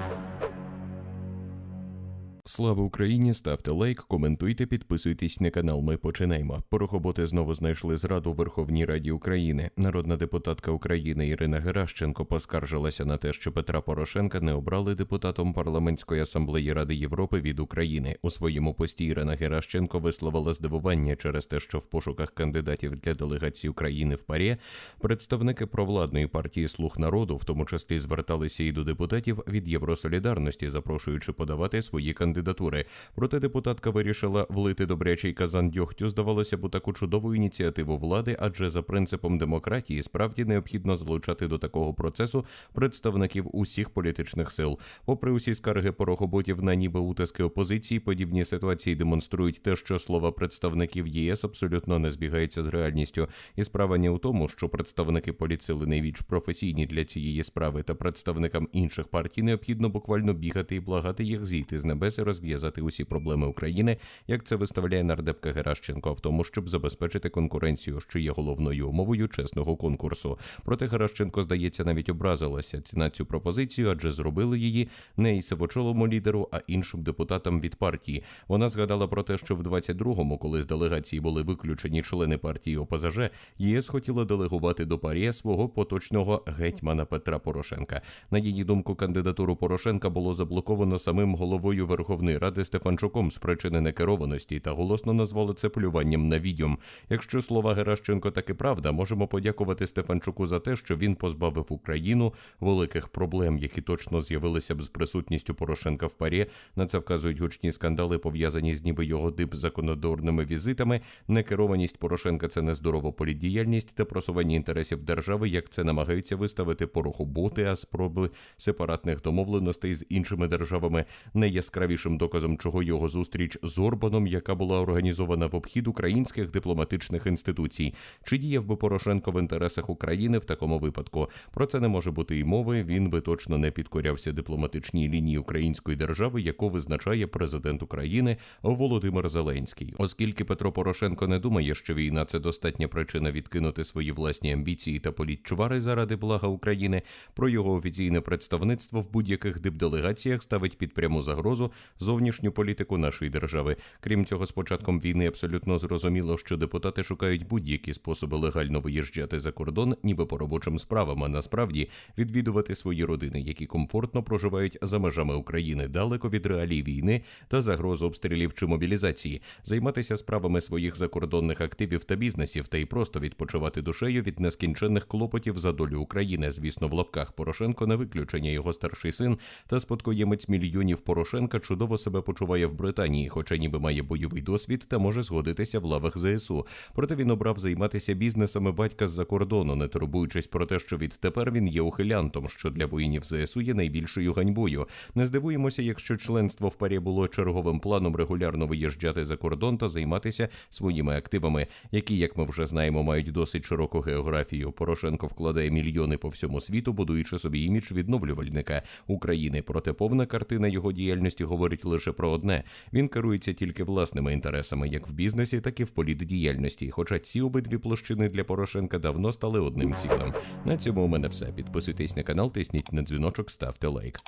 you Слава Україні! Ставте лайк, коментуйте, підписуйтесь на канал. Ми починаємо. Порохоботи знову знайшли зраду в Верховній Раді України. Народна депутатка України Ірина Геращенко поскаржилася на те, що Петра Порошенка не обрали депутатом парламентської асамблеї Ради Європи від України. У своєму пості Ірина Геращенко висловила здивування через те, що в пошуках кандидатів для делегації України в ПАРЄ представники провладної партії Слуг народу, в тому числі зверталися і до депутатів від Євросолідарності, запрошуючи подавати свої кандидатури. Проте депутатка вирішила влити добрячий казан дьогтю, здавалося б, у таку чудову ініціативу влади, адже за принципом демократії справді необхідно залучати до такого процесу представників усіх політичних сил. Попри усі скарги порохоботів на ніби утиски опозиції, подібні ситуації демонструють те, що слова представників ЄС абсолютно не збігаються з реальністю. І справа не у тому, що представники поліцили найбільш професійні для цієї справи, та представникам інших партій необхідно буквально бігати і благати їх зійти з небес і розв'язати усі проблеми України, як це виставляє нардепка Геращенко, в тому, щоб забезпечити конкуренцію, що є головною умовою чесного конкурсу. Проте Геращенко, здається, навіть образилася на цю пропозицію, адже зробили її не і сивочолому лідеру, а іншим депутатам від партії. Вона згадала про те, що в 22-му, коли з делегації були виключені члени партії ОПЗЖ, ЄС хотіла делегувати до парі свого поточного гетьмана Петра Порошенка. На її думку, кандидатуру Порошенка було заблоковано самим головою Верховної Ради Стефанчуком з причини некерованості та голосно назвали це плюванням на відьом. Якщо слова Геращенко таки правда, можемо подякувати Стефанчуку за те, що він позбавив Україну великих проблем, які точно з'явилися б з присутністю Порошенка в парі. На це вказують гучні скандали, пов'язані з ніби його дип законодорними візитами. Некерованість Порошенка це нездорова політдіяльність та просування інтересів держави, як це намагаються виставити порохоботи, а спроби сепаратних домовленостей з іншими державами найяскравішим доказом, чого його зустріч з Орбаном, яка була організована в обхід українських дипломатичних інституцій. Чи діяв би Порошенко в інтересах України в такому випадку? Про це не може бути і мови. Він би точно не підкорявся дипломатичній лінії української держави, яку визначає президент України Володимир Зеленський, оскільки Петро Порошенко не думає, що війна це достатня причина відкинути свої власні амбіції та політчвари заради блага України. Про його офіційне представництво в будь-яких дипделегаціях ставить під пряму загрозу зовнішню політику нашої держави. Крім цього, з початком війни абсолютно зрозуміло, що депутати шукають будь-які способи легально виїжджати за кордон, ніби по робочим справам, а насправді відвідувати свої родини, які комфортно проживають за межами України, далеко від реалій війни та загроз обстрілів чи мобілізації, займатися справами своїх закордонних активів та бізнесів, та й просто відпочивати душею від нескінченних клопотів за долю України. Звісно, в лапках Порошенко на виключення його старший син та спадкоємець мільйонів Порошенка чудово себе почуває в Британії, хоча ніби має бойовий досвід та може згодитися в лавах ЗСУ. Проте він обрав займатися бізнесами батька з-за кордону, не турбуючись про те, що відтепер він є ухилянтом, що для воїнів ЗСУ є найбільшою ганьбою. Не здивуємося, якщо членство в парі було черговим планом регулярно виїжджати за кордон та займатися своїми активами, які, як ми вже знаємо, мають досить широку географію. Порошенко вкладає мільйони по всьому світу, будуючи собі імідж відновлювальника України. Проте повна картина його діяльності говорить лише про одне: він керується тільки власними інтересами, як в бізнесі, так і в політдіяльності. Хоча ці обидві площини для Порошенка давно стали одним цілим. На цьому у мене все. Підписуйтесь на канал, тисніть на дзвіночок, ставте лайк.